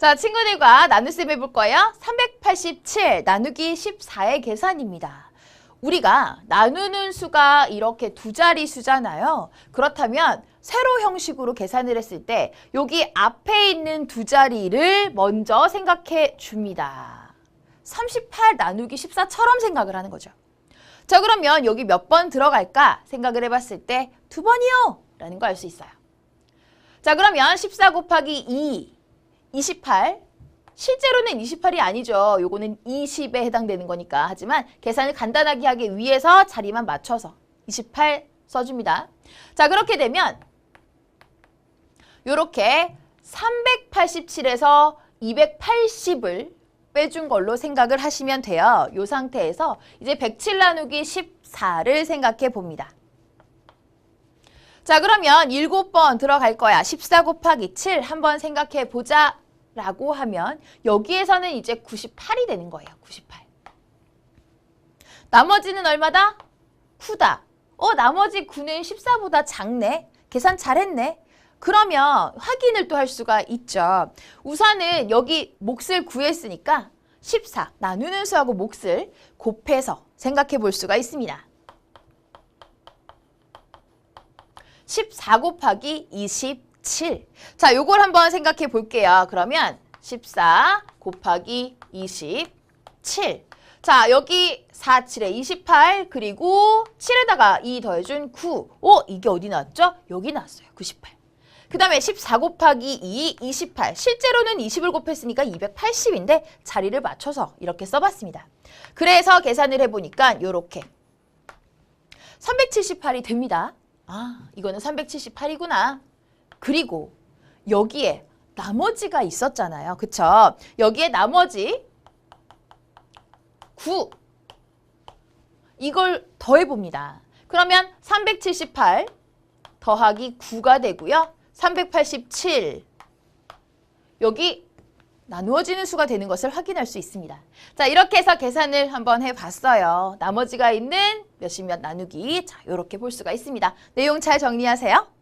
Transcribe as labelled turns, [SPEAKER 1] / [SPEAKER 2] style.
[SPEAKER 1] 자, 친구들과 나눗셈 해볼 거예요. 387 나누기 14의 계산입니다. 우리가 나누는 수가 이렇게 두 자리 수잖아요. 그렇다면 세로 형식으로 계산을 했을 때 여기 앞에 있는 두 자리를 먼저 생각해 줍니다. 38 나누기 14처럼 생각을 하는 거죠. 자, 그러면 여기 몇 번 들어갈까 생각을 해봤을 때 두 번이요! 라는 거 알 수 있어요. 자, 그러면 14 곱하기 2, 28. 실제로는 28이 아니죠. 요거는 20에 해당되는 거니까. 하지만 계산을 간단하게 하기 위해서 자리만 맞춰서 28 써줍니다. 자, 그렇게 되면 요렇게 387에서 280을 빼준 걸로 생각을 하시면 돼요. 요 상태에서 이제 107 나누기 14를 생각해 봅니다. 자, 그러면 7번 들어갈 거야. 14 곱하기 7 한번 생각해 보자. 라고 하면 여기에서는 이제 98이 되는 거예요. 98. 나머지는 얼마다? 9다. 어, 나머지 9는 14보다 작네. 계산 잘했네. 그러면 확인을 또 할 수가 있죠. 우선은 여기 몫을 구했으니까 14 나누는 수하고 몫을 곱해서 생각해 볼 수가 있습니다. 14 곱하기 27. 자, 요걸 한번 생각해 볼게요. 그러면 14 곱하기 27. 자, 여기 4, 7에 28, 그리고 7에다가 2 더해준 9. 오, 이게 어디 나왔죠? 여기 나왔어요. 98. 그 다음에 14 곱하기 2, 28. 실제로는 20을 곱했으니까 280인데 자리를 맞춰서 이렇게 써봤습니다. 그래서 계산을 해보니까 이렇게 378이 됩니다. 아, 이거는 378이구나. 그리고 여기에 나머지가 있었잖아요. 그쵸? 여기에 나머지 9 이걸 더해봅니다. 그러면 378 더하기 9가 되고요. 387 여기 나누어지는 수가 되는 것을 확인할 수 있습니다. 자, 이렇게 해서 계산을 한번 해봤어요. 나머지가 있는 몇십 몇 나누기. 자, 이렇게 볼 수가 있습니다. 내용 잘 정리하세요.